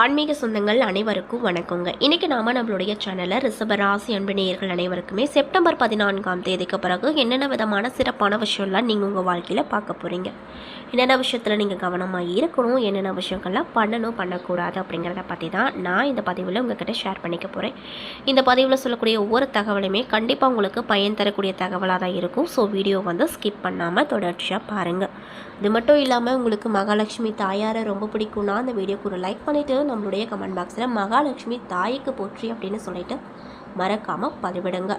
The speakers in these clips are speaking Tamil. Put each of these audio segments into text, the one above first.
ஆன்மீக சொந்தங்கள் அனைவருக்கும் வணக்கங்க. இன்னைக்கு நாம நம்மளுடைய சேனலில் ரிசபராசி அன்பு நேயர்கள் அனைவருக்குமே செப்டம்பர் பதினான்காம் தேதிக்கு பிறகு என்னென்ன விதமான சிறப்பான விஷயம்லாம் நீங்கள் உங்கள் வாழ்க்கையில் பார்க்க போகிறீங்க என்னென்ன விஷயத்தில் நீங்கள் கவனமாக இருக்கணும்? என்னென்ன விஷயங்கள்லாம் பண்ணணும் பண்ணக்கூடாது அப்படிங்கிறத பற்றி தான் நான் இந்த பதிவில் உங்ககிட்ட ஷேர் பண்ணிக்க போகிறேன் இந்த பதிவில் சொல்லக்கூடிய ஒவ்வொரு தகவலுமே கண்டிப்பாக உங்களுக்கு பயன் தரக்கூடிய தகவலாக தான் இருக்கும். ஸோ வீடியோ வந்து ஸ்கிப் பண்ணாமல் தொடர்ச்சியாக பாருங்கள் இது மட்டும் இல்லாமல் உங்களுக்கு மகாலட்சுமி தாயாரை ரொம்ப பிடிக்கும்னா அந்த வீடியோக்கு ஒரு லைக் பண்ணிவிட்டு நம்மளுடைய கமெண்ட் பாக்ஸில் மகாலட்சுமி தாய்க்கு போற்றி அப்படின்னு சொல்லிட்டு மறக்காமல் பதிவிடுங்க.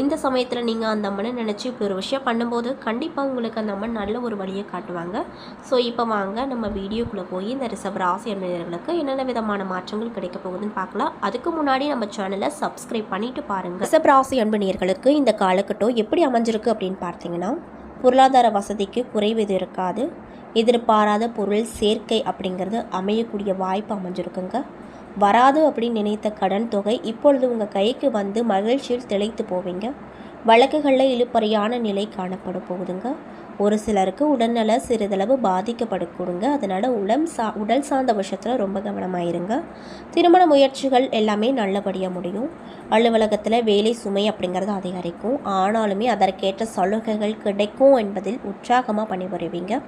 இந்த சமயத்தில் நீங்கள் அந்த அம்மனை நினச்சி இப்படி ஒரு விஷயம் பண்ணும்போது கண்டிப்பாக உங்களுக்கு அந்த அம்மன் நல்ல ஒரு வழியை காட்டுவாங்க. ஸோ இப்போ வாங்க நம்ம வீடியோக்குள்ளே போய் இந்த ரிசர்வ் ராசி அன்பர்களுக்கு என்னென்ன விதமான மாற்றங்கள் கிடைக்க போகுதுன்னு பார்க்கலாம். அதுக்கு முன்னாடி நம்ம சேனலை சப்ஸ்கிரைப் பண்ணிட்டு பாருங்கள் ரிசர்வ் ராசி அன்பனியர்களுக்கு இந்த காலகட்டம் எப்படி அமைஞ்சிருக்கு அப்படின்னு பார்த்தீங்கன்னா பொருளாதார வசதிக்கு குறைவு இருக்காது. எதிர்பாராத பொருள் சேர்க்கை அப்படிங்கிறது அமையக்கூடிய வாய்ப்பு அமைஞ்சிருக்குங்க. வராது அப்படின்னு நினைத்த கடன் தொகை இப்பொழுது உங்கள் கைக்கு வந்து மகிழ்ச்சியில் திளைத்து போவீங்க. வழக்குகளில் இழுப்பறையான நிலை காணப்பட போகுதுங்க. ஒரு சிலருக்கு உடல்நல சிறிதளவு பாதிக்கப்படக்கூடுங்க. அதனால் உடம் சா உடல் சார்ந்த விஷயத்தில் ரொம்ப கவனமாயிருங்க. திருமண முயற்சிகள் எல்லாமே நல்லபடியாக முடியும். அலுவலகத்தில் வேலை சுமை அப்படிங்கிறது அதிகரிக்கும். ஆனாலுமே அதற்கேற்ற சலுகைகள் கிடைக்கும் என்பதில் உற்சாகமாக பணிபுரிவீங்க.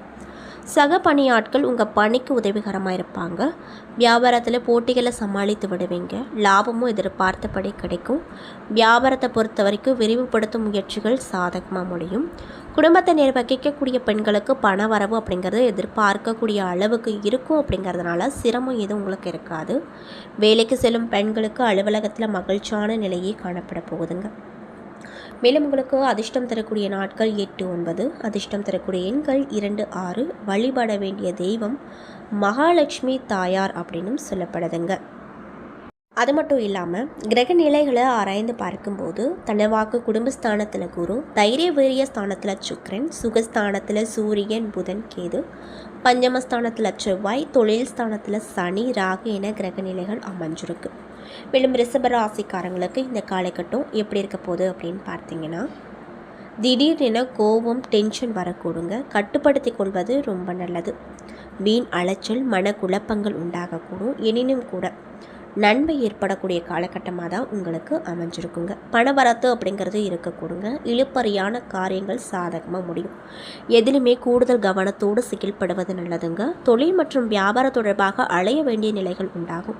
சக பணியாட்கள் உங்கள் பணிக்கு உதவிகரமாக இருப்பாங்க வியாபாரத்தில் போட்டிகளை சமாளித்து விடுவீங்க. லாபமும் எதிர்பார்த்தபடி கிடைக்கும். வியாபாரத்தை பொறுத்த வரைக்கும் விரிவுபடுத்தும் முயற்சிகள் சாதகமாக முடியும். குடும்பத்தை நிர்வகிக்கக்கூடிய பெண்களுக்கு பண வரவு அப்படிங்கிறது எதிர்பார்க்கக்கூடிய அளவுக்கு இருக்கும் அப்படிங்கிறதுனால சிரமம் எதுவும் உங்களுக்கு இருக்காது. வேலைக்கு செல்லும் பெண்களுக்கு அலுவலகத்தில் மகிழ்ச்சியான நிலையே காணப்பட போகுதுங்க. மேலும் உங்களுக்கு அதிர்ஷ்டம் தரக்கூடிய நாட்கள் எட்டு ஒன்பது அதிர்ஷ்டம் தரக்கூடிய எண்கள் இரண்டு ஆறு வழிபட வேண்டிய தெய்வம் மகாலட்சுமி தாயார் அப்படின்னும் சொல்லப்படுதுங்க. அது மட்டும் இல்லாமல் கிரக நிலைகளை ஆராய்ந்து பார்க்கும்போது தனவாக்கு குடும்பஸ்தானத்தில் குரு தைரிய வீரிய ஸ்தானத்தில் சுக்கிரன் சுகஸ்தானத்தில் சூரியன் புதன் கேது பஞ்சமஸ்தானத்தில் செவ்வாய் தொழில் ஸ்தானத்தில் சனி ராகு என கிரக நிலைகள் அமைஞ்சிருக்கு. மேலும் ரிஷப ராசிக்காரங்களுக்கு இந்த காலகட்டம் எப்படி இருக்க போகுது அப்படின்னு பார்த்தீங்கன்னா திடீரென கோபம் டென்ஷன் வரக்கூடுங்க. கட்டுப்படுத்தி கொள்வது ரொம்ப நல்லது. வீண் அலைச்சல் மனக்குழப்பங்கள் உண்டாகக்கூடும். எனினும் கூட நன்மை ஏற்படக்கூடிய காலகட்டமாக தான் உங்களுக்கு அமைஞ்சிருக்குங்க. பணவரத்து அப்படிங்கிறது இருக்கக்கூடுங்க. இழுப்பறியான காரியங்கள் சாதகமாக முடியும். எதிலுமே கூடுதல் கவனத்தோடு செயல்படுவது நல்லதுங்க. தொழில் மற்றும் வியாபாரம் தொடர்பாக அலைய வேண்டிய நிலைகள் உண்டாகும்.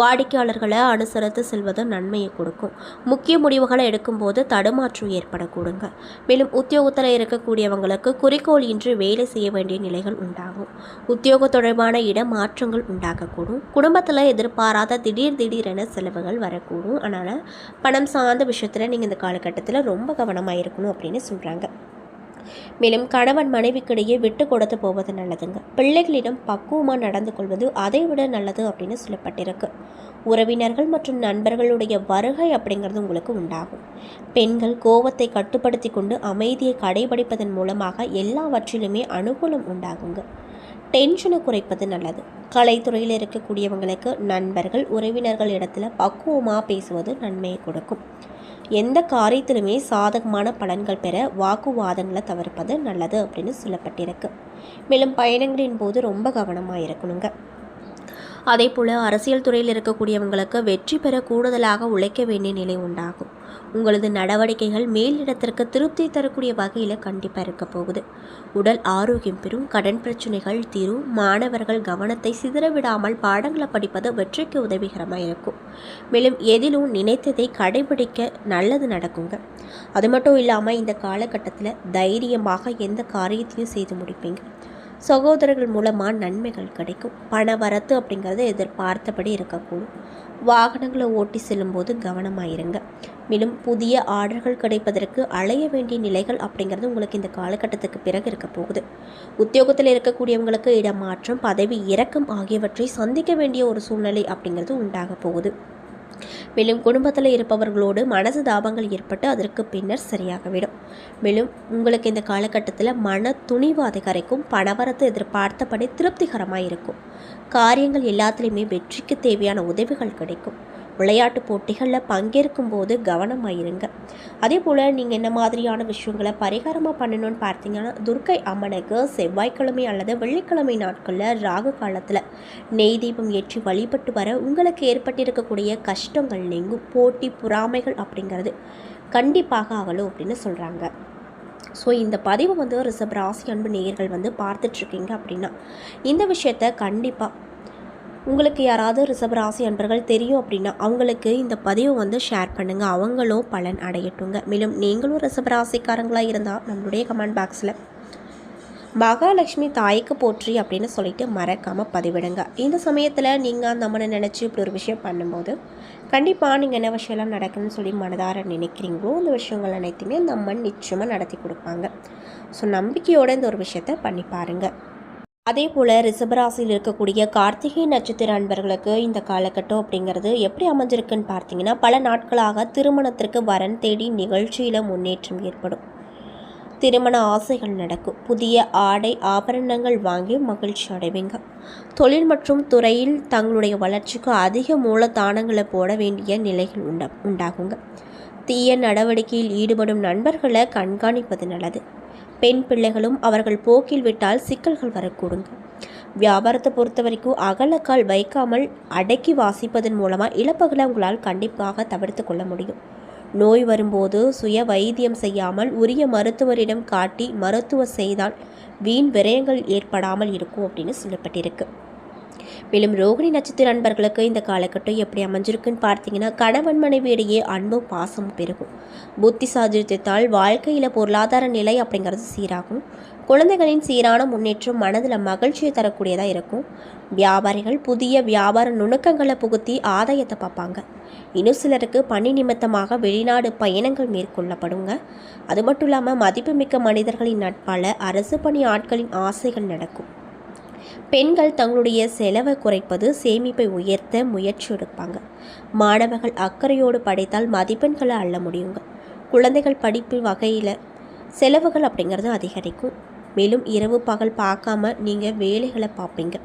வாடிக்கையாளர்களை அனுசரித்து செல்வது நன்மையை கொடுக்கும். முக்கிய முடிவுகளை எடுக்கும்போது தடுமாற்றம் ஏற்படக்கூடுங்க. மேலும் உத்தியோகத்தில் இருக்கக்கூடியவங்களுக்கு குறிக்கோள் இன்றி வேலை செய்ய வேண்டிய நிலைகள் உண்டாகும். உத்தியோக தொடர்பான இடமாற்றங்கள் உண்டாகக்கூடும். குடும்பத்தில் எதிர்பாராத திடீர் திடீரென செலவுகள் வரக்கூடும். அதனால் பணம் சார்ந்த விஷயத்தில் நீங்கள் இந்த காலகட்டத்தில் ரொம்ப கவனமாக இருக்கணும் அப்படின்னு சொல்கிறாங்க மேலும் கணவன் மனைவிக்கிடையே விட்டு கொடுத்து போவது நல்லதுங்க. பிள்ளைகளிடம் பக்குவமாக நடந்து கொள்வது அதை விட நல்லது அப்படின்னு சொல்லப்பட்டிருக்கு. உறவினர்கள் மற்றும் நண்பர்களுடைய வருகை அப்படிங்கிறது உங்களுக்கு உண்டாகும். பெண்கள் கோபத்தை கட்டுப்படுத்தி கொண்டு அமைதியை கடைபிடிப்பதன் மூலமாக எல்லாவற்றிலுமே அனுகூலம் உண்டாகுங்க. டென்ஷனை குறைப்பது நல்லது. கலைத்துறையில் இருக்கக்கூடியவங்களுக்கு நண்பர்கள் உறவினர்கள் இடத்துல பக்குவமாக பேசுவது நன்மையை கொடுக்கும். எந்த காரியத்திலுமே சாதகமான பலன்கள் பெற வாக்குவாதங்களை தவிர்ப்பது நல்லது அப்படின்னு சொல்லப்பட்டிருக்கு. மேலும் பயணங்களின் போது ரொம்ப கவனமாக இருக்கணுங்க. அதே போல் அரசியல் துறையில் இருக்கக்கூடியவங்களுக்கு வெற்றி பெற கூடுதலாக உழைக்க வேண்டிய நிலை உண்டாகும். உங்களது நடவடிக்கைகள் மேலிடத்திற்கு திருப்தி தரக்கூடிய வகையில் கண்டிப்பாக இருக்க போகுது. உடல் ஆரோக்கியம் பெறும் கடன் பிரச்சனைகள் தீரும் மாணவர்கள் கவனத்தை சிதறவிடாமல் பாடங்களை படிப்பது வெற்றிக்கு உதவிகரமாக இருக்கும். மேலும் எதிலும் நினைத்ததை கடைபிடிக்க நல்லது நடக்குங்க. அது மட்டும் இல்லாமல் இந்த காலகட்டத்தில் தைரியமாக எந்த காரியத்தையும் செய்து முடிப்பீங்க. சகோதரர்கள் மூலமாக நன்மைகள் கிடைக்கும். பண வரத்து அப்படிங்கிறது எதிர்பார்த்தபடி இருக்கக்கூடும். வாகனங்களை ஓட்டி செல்லும்போது கவனமாக இருங்க மேலும் புதிய ஆர்டர்கள் கிடைப்பதற்கு அலைய வேண்டிய நிலைகள் அப்படிங்கிறது உங்களுக்கு இந்த காலகட்டத்துக்கு பிறகு இருக்க போகுது. உத்தியோகத்தில் இருக்கக்கூடியவங்களுக்கு இடமாற்றம் பதவி இறக்கம் ஆகியவற்றை சந்திக்க வேண்டிய ஒரு சூழ்நிலை அப்படிங்கிறது உண்டாக போகுது. மேலும் குடும்பத்தில் இருப்பவர்களோடு மனது தாபங்கள் ஏற்பட்டு அதற்கு பின்னர் சரியாகிவிடும். மேலும் உங்களுக்கு இந்த காலகட்டத்தில் மன துணிவு அதிகரிக்கும் பணவரத்து எதிர்பார்த்தபடி திருப்திகரமாக இருக்கும் காரியங்கள் எல்லாத்துலேயுமே வெற்றிக்கு தேவையான உதவிகள் கிடைக்கும். விளையாட்டு போட்டிகளில் பங்கேற்கும் போது கவனமாக இருங்க அதே போல் நீங்கள் என்ன மாதிரியான விஷயங்களை பரிகாரமாக பண்ணணும்னு பார்த்தீங்கன்னா துர்க்கை அம்மனுக்கு செவ்வாய்க்கிழமை அல்லது வெள்ளிக்கிழமை நாட்களில் ராகு காலத்தில் நெய் தீபம் ஏற்றி வழிபட்டு வர உங்களுக்கு ஏற்பட்டிருக்கக்கூடிய கஷ்டங்கள் நீங்கும். போட்டி பொறாமைகள் அப்படிங்கிறது கண்டிப்பாக ஆகலும் அப்படின்னு சொல்கிறாங்க ஸோ இந்த பதிவு வந்து ரிஷப் ராசி அன்பு நேயர்கள் வந்து பார்த்துட்ருக்கீங்க அப்படின்னா இந்த விஷயத்த கண்டிப்பாக உங்களுக்கு யாராவது ரிஷப் ராசி அன்பர்கள் தெரியும் அப்படின்னா அவங்களுக்கு இந்த பதிவை வந்து ஷேர் பண்ணுங்கள் அவங்களும் பலன் அடையட்டுங்க. மேலும் நீங்களும் ரிஷப் ராசிக்காரங்களாக இருந்தால் நம்மளுடைய கமெண்ட் பாக்ஸில் மகாலட்சுமி தாய்க்கு போற்றி அப்படின்னு சொல்லிட்டு மறக்காமல் பதிவிடுங்க. இந்த சமயத்தில் நீங்கள் அந்த அம்மனை நினச்சி இப்படி ஒரு விஷயம் பண்ணும்போது கண்டிப்பாக நீங்கள் என்ன விஷயம்லாம் நடக்குதுன்னு சொல்லி மனதார நினைக்கிறீங்களோ அந்த விஷயங்கள் அனைத்துமே அந்த அம்மன் நிச்சயமாக நடத்தி கொடுப்பாங்க. ஸோ நம்பிக்கையோடு இந்த ஒரு விஷயத்த பண்ணி பாருங்கள் அதே போல் ரிஷபராசியில் இருக்கக்கூடிய கார்த்திகை நட்சத்திர அன்பர்களுக்கு இந்த காலகட்டம் அப்படிங்கிறது எப்படி அமைஞ்சிருக்குன்னு பார்த்தீங்கன்னா பல நாட்களாக திருமணத்திற்கு வரன் தேடி நிகழ்ச்சியில் முன்னேற்றம் ஏற்படும். திருமண ஆசைகள் நடக்கும். புதிய ஆடை ஆபரணங்கள் வாங்கி மகிழ்ச்சி அடைவீங்க. தொழில் மற்றும் துறையில் தங்களுடைய வளர்ச்சிக்கு அதிக மூலதானங்களை போட வேண்டிய நிலைகள் உண்டா உண்டாகுங்க. தீய நடவடிக்கையில் ஈடுபடும் நண்பர்களை கண்காணிப்பது நல்லது. பெண் பிள்ளைகளும் அவர்கள் போக்கில் விட்டால் சிக்கல்கள் வரக்கூடுங்க வியாபாரத்தை பொறுத்த வரைக்கும் அகலக்கால் வைக்காமல் அடக்கி வாசிப்பதன் மூலமாக இழப்புகளை உங்களால் கண்டிப்பாக தவிர்த்து கொள்ள முடியும். நோய் வரும்போது சுய வைத்தியம் செய்யாமல் உரிய மருத்துவரிடம் காட்டி மருத்துவ செய்தால் வீண் விரயங்கள் ஏற்படாமல் இருக்கும் அப்படின்னு சொல்லப்பட்டிருக்கு. மேலும் ரோகிணி நட்சத்திர நண்பர்களுக்கு இந்த காலகட்டம் எப்படி அமைஞ்சிருக்குன்னு பார்த்தீங்கன்னா கணவன் மனைவியிடையே அன்பும் பாசமும் பெருகும். புத்தி சாதுரியத்தால் வாழ்க்கையில் பொருளாதார நிலை அப்படிங்கிறது சீராகும். குழந்தைகளின் சீரான முன்னேற்றம் மனதில் மகிழ்ச்சியை தரக்கூடியதாக இருக்கும். வியாபாரிகள் புதிய வியாபார நுணுக்கங்களை புகுத்தி ஆதாயத்தை பார்ப்பாங்க. இன்னும் சிலருக்கு பணி நிமித்தமாக வெளிநாடு பயணங்கள் மேற்கொள்ளப்படுங்க. அது மட்டும் இல்லாமல் மதிப்புமிக்க மனிதர்களின் நட்பால் அரசு பணி ஆட்களின் ஆசைகள் நடக்கும். பெண்கள் தங்களுடைய செலவை குறைப்பது சேமிப்பை உயர்த்த முயற்சி எடுப்பாங்க மாணவர்கள் அக்கறையோடு படைத்தால் மதிப்பெண்களை அள்ள முடியுங்க. குழந்தைகள் படிப்பு வகையில் செலவுகள் அப்படிங்கிறது அதிகரிக்கும். மேலும் இரவு பகல் பார்க்காம நீங்கள் வேலைகளை பார்ப்பீங்க.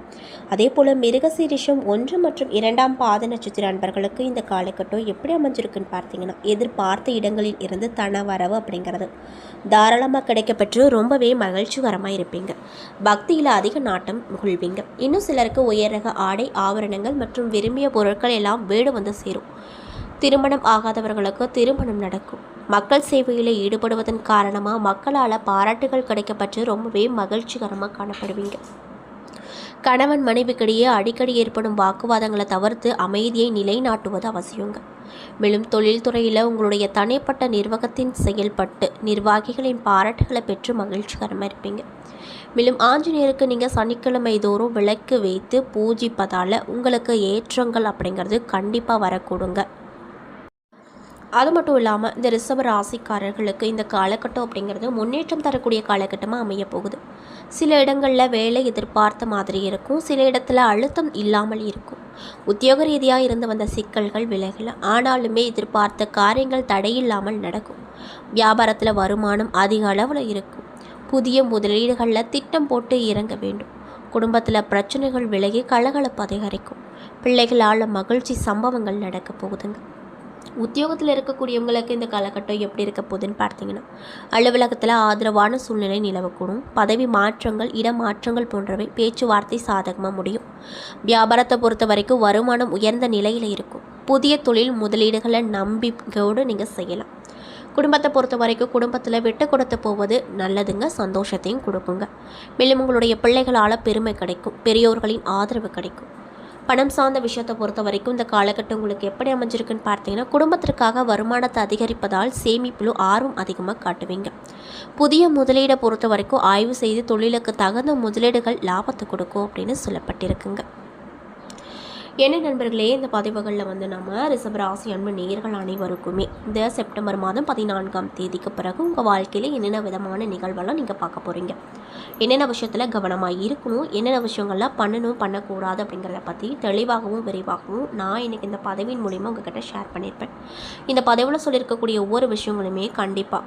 அதே போல் மிருகசீரிஷம் ஒன்று மற்றும் இரண்டாம் பாத நட்சத்திர அன்பர்களுக்கு இந்த காலகட்டம் எப்படி அமைஞ்சிருக்குன்னு பார்த்தீங்கன்னா எதிர்பார்த்த இடங்களில் இருந்து தன வரவு அப்படிங்கிறது. தாராளமாக கிடைக்கப்பெற்று ரொம்பவே மகிழ்ச்சிகரமாக இருப்பீங்க. பக்தியில் அதிக நாட்டம் கொள்வீங்க. இன்னும் சிலருக்கு உயரக ஆடை ஆபரணங்கள் மற்றும் விரும்பிய பொருட்கள் எல்லாம் வீடு வந்து சேரும். திருமணம் ஆகாதவர்களுக்கு திருமணம் நடக்கும். மக்கள் சேவையில் ஈடுபடுவதன் காரணமாக மக்களால் பாராட்டுகள் கிடைக்கப்பட்டு ரொம்பவே மகிழ்ச்சிகரமாக காணப்படுவீங்க. கணவன் மனைவிக்கிடையே அடிக்கடி ஏற்படும் வாக்குவாதங்களை தவிர்த்து அமைதியை நிலைநாட்டுவது அவசியங்க. மேலும் தொழில்துறையில் உங்களுடைய தனிப்பட்ட நிர்வாகத்தின் செயல்பட்டு நிர்வாகிகளின் பாராட்டுகளை பெற்று மகிழ்ச்சிகரமாக இருப்பீங்க. மேலும் ஆஞ்சநேயருக்கு நீங்கள் சனிக்கிழமை தோறும் விளக்கு வைத்து பூஜிப்பதால் உங்களுக்கு ஏற்றங்கள் அப்படிங்கிறது கண்டிப்பாக வரக்கூடுங்க. அது மட்டும் இல்லாமல் இந்த ரிசர்வ் ராசிக்காரர்களுக்கு இந்த காலகட்டம் அப்படிங்கிறது முன்னேற்றம் தரக்கூடிய காலகட்டமாக அமைய போகுது. சில இடங்களில் வேலை எதிர்பார்த்த மாதிரி இருக்கும். சில இடத்துல அழுத்தம் இல்லாமல் இருக்கும். உத்தியோக ரீதியாக இருந்து வந்த சிக்கல்கள் விலகல. ஆனாலுமே எதிர்பார்த்த காரியங்கள் தடையில்லாமல் நடக்கும். வியாபாரத்தில் வருமானம் அதிக அளவில் இருக்கும். புதிய முதலீடுகளில் திட்டம் போட்டு இறங்க வேண்டும். குடும்பத்தில் பிரச்சனைகள் விலகி கலகலப்பு அதிகரிக்கும். பிள்ளைகளால் மகிழ்ச்சி சம்பவங்கள் நடக்க போகுதுங்க. உத்தியோகத்தில் இருக்கக்கூடியவங்களுக்கு இந்த காலகட்டம் எப்படி இருக்க போகுதுன்னு பார்த்தீங்கன்னா அலுவலகத்தில் ஆதரவான சூழ்நிலை நிலவக்கூடும். பதவி மாற்றங்கள் இடமாற்றங்கள் போன்றவை பேச்சுவார்த்தை சாதகமாக முடியும். வியாபாரத்தை பொறுத்த வரைக்கும் வருமானம் உயர்ந்த நிலையில் இருக்கும். புதிய தொழில் முதலீடுகளை நம்பிக்கையோடு நீங்கள் செய்யலாம். குடும்பத்தை பொறுத்த வரைக்கும் குடும்பத்தில் விட்டு கொடுத்து போவது நல்லதுங்க சந்தோஷத்தையும் கொடுக்குங்க. மேலும் உங்களுடைய பிள்ளைகளால் பெருமை கிடைக்கும் பெரியோர்களின் ஆதரவு கிடைக்கும். பணம் சார்ந்த விஷயத்தை பொறுத்த வரைக்கும் இந்த காலகட்டம் உங்களுக்கு எப்படி அமைஞ்சிருக்குன்னு பார்த்தீங்கன்னா குடும்பத்திற்காக வருமானத்தை அதிகரிப்பதால் சேமிப்பிலும் ஆர்வம் அதிகமாக காட்டுவீங்க. புதிய முதலீடை பொறுத்த வரைக்கும் ஆய்வு செய்து தொழிலுக்கு தகுந்த முதலீடுகள் லாபத்தை கொடுக்கும் அப்படின்னு சொல்லப்பட்டிருக்குங்க. என்ன நண்பர்களே இந்த பதிவுகளில் வந்து நம்ம ரிஷபராசி அன்பு நேர்கள் அனைவருக்குமே இந்த செப்டம்பர் மாதம் பதினான்காம் தேதிக்கு பிறகு உங்கள் வாழ்க்கையில் என்னென்ன விதமான நிகழ்வெல்லாம் நீங்கள் பார்க்க போகிறீங்க என்னென்ன விஷயத்தில் கவனமாக இருக்கணும்? என்னென்ன விஷயங்கள்லாம் பண்ணணும் பண்ணக்கூடாது அப்படிங்கிறத பற்றி தெளிவாகவும் விரைவாகவும் நான் இன்றைக்கி இந்த பதவியின் மூலிமா உங்ககிட்ட ஷேர் பண்ணியிருப்பேன். இந்த பதவியில் சொல்லியிருக்கக்கூடிய ஒவ்வொரு விஷயங்களுமே கண்டிப்பாக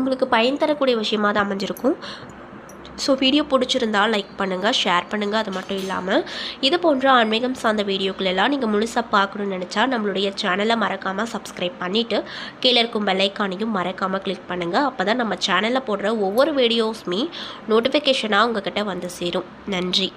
உங்களுக்கு பயன் தரக்கூடிய விஷயமாக தான் அமைஞ்சிருக்கும். ஸோ வீடியோ பிடிச்சிருந்தா லைக் பண்ணுங்கள் ஷேர் பண்ணுங்கள் அது மட்டும் இல்லாமல் இது போன்ற ஆன்மீகம் சார்ந்த வீடியோக்களெல்லாம் நீங்கள் முழுசாக பார்க்கணும்னு நினச்சா நம்மளுடைய சேனலை மறக்காமல் சப்ஸ்கிரைப் பண்ணிவிட்டு கீழே இருக்கும் பெல்லைக்கானையும் மறக்காமல் கிளிக் பண்ணுங்கள் அப்போ தான் நம்ம சேனலில் போடுற ஒவ்வொரு வீடியோஸுமே நோட்டிஃபிகேஷனாக உங்ககிட்ட வந்து சேரும். நன்றி.